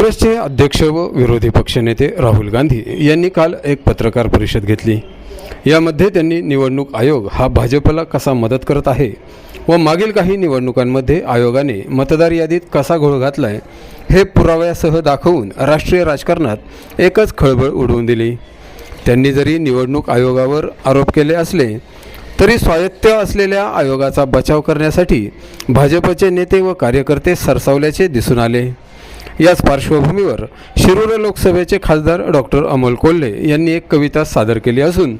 काँग्रेसचे अध्यक्ष व विरोधी पक्षनेते राहुल गांधी यांनी काल एक पत्रकार परिषद घेतली. यामध्ये त्यांनी निवडणूक आयोग हा भाजपला कसा मदत करत आहे व मागील काही निवडणुकांमध्ये आयोगाने मतदार यादीत कसा घोळ घातलाय हे पुराव्यासह दाखवून राष्ट्रीय राजकारणात एकच खळबळ उडवून दिली. त्यांनी जरी निवडणूक आयोगावर आरोप केले असले तरी स्वायत्त असलेल्या आयोगाचा बचाव करण्यासाठी भाजपचे नेते व कार्यकर्ते सरसावल्याचे दिसून आले. याच पार्श्वभूमीवर शिरूर लोकसभेचे खासदार डॉक्टर अमोल कोल्हे यांनी एक कविता सादर केली असून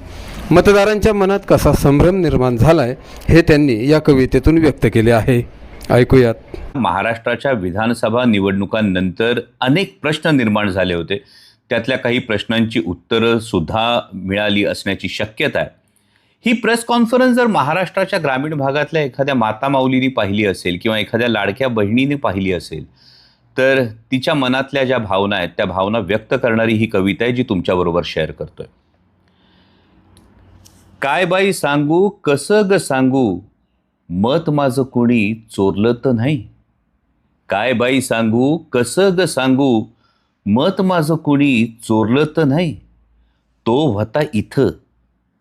मतदारांच्या मनात कसा संभ्रम निर्माण झालाय हे त्यांनी या कवितेतून व्यक्त केले आहे. ऐकूयात. महाराष्ट्राच्या विधानसभा निवडणुकांनंतर अनेक प्रश्न निर्माण झाले होते. त्यातल्या काही प्रश्नांची उत्तरं सुद्धा मिळाली असण्याची शक्यता आहे. ही प्रेस कॉन्फरन्स जर महाराष्ट्राच्या ग्रामीण भागातल्या एखाद्या माता माऊलीने पाहिली असेल किंवा एखाद्या लाडक्या बहिणीने पाहिली असेल तर तिच्या मनातल्या ज्या भावना आहेत त्या भावना व्यक्त करणारी ही कविता आहे जी तुमच्याबरोबर शेअर करतोय. काय बाई सांगू कसं ग सांगू? मत माझं कुणी चोरलं तर नाही. काय बाई सांगू कसं ग सांगू? मत माझं कुणी चोरलं तर नाही. तो व्हता इथं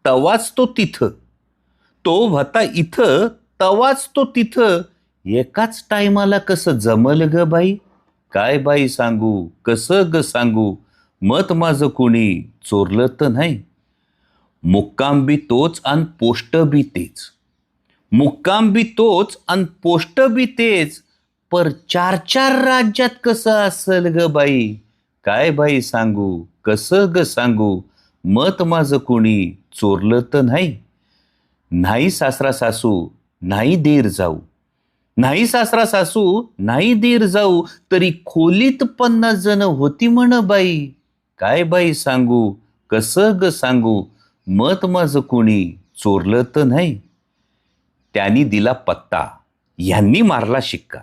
तवाच तो तिथं. तो व्हता इथं तवाच तो तिथं. एकाच टायमाला कसं जमल ग बाई? काय बाई सांगू? कसं ग सांगू? मत माझं कुणी? चोरलं तर नाही. मुक्काम बी तोच आणि पोष्ट बी तेच. मुक्काम बी तोच आणि पोष्ट बी तेच. पर चार चार राज्यात कसं असल ग बाई? काय बाई सांगू? कसं ग सांगू? मत माझं कुणी? चोरलं तर नाही. नाही सासरा सासू नाही देर जाऊ. नाही सासरा सासू नाही दीर जाऊ तरी खोलीत पन्नास जण होती म्हण बाई. काय बाई सांगू कसं ग सांगू? मत माझं कुणी चोरलं तर नाही. त्यांनी दिला पत्ता ह्यांनी मारला शिक्का.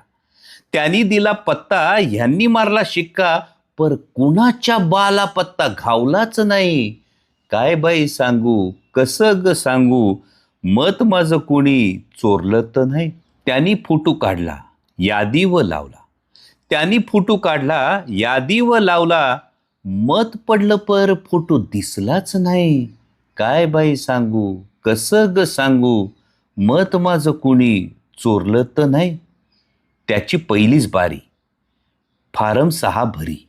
त्यांनी दिला पत्ता ह्यांनी मारला शिक्का पर कुणाच्या बाला पत्ता घावलाच नाही. काय बाई सांगू कसं ग सांगू? मत माझं कुणी चोरलं तर नाही. त्यांनी फोटो काढला यादी व लावला. त्यांनी फोटो काढला यादी व लावला. मत पडलं पर फोटो दिसलाच नाही. काय बाई सांगू कसं ग सांगू? मत माझं कुणी चोरलं तर नाही. त्याची पहिलीच बारी फारम सहा भरी.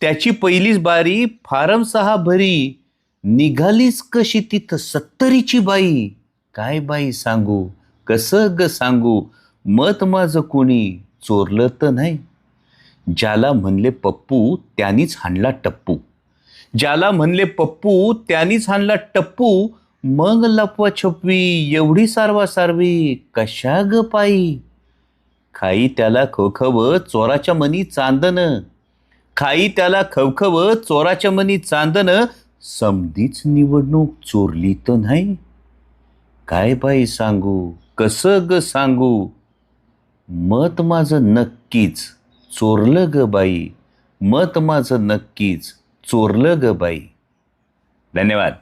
त्याची पहिलीच बारी फारम सहा भरी. निघालीच कशी तिथं सत्तरीची बाई? काय बाई सांगू? कसं ग सांगू? मत माझं कोणी चोरलं तर नाही. ज्याला म्हणले पप्पू त्यानीच हाणला टप्पू. ज्याला म्हणले पप्पू त्यानीच हाणला टप्पू. मग लपवा छपवी एवढी सारवा सारवी कशा ग पायी? खाई त्याला खवखव चोराच्या मनी चांदन. खाई त्याला खवखव चोराच्या मनी चांदन. समधीच निवडणूक चोरली तर नाही. काय बाई सांगू? कसं ग सांगू? मत माझं नक्कीच चोरलं ग बाई. मत माझं नक्कीच चोरलं ग बाई. धन्यवाद.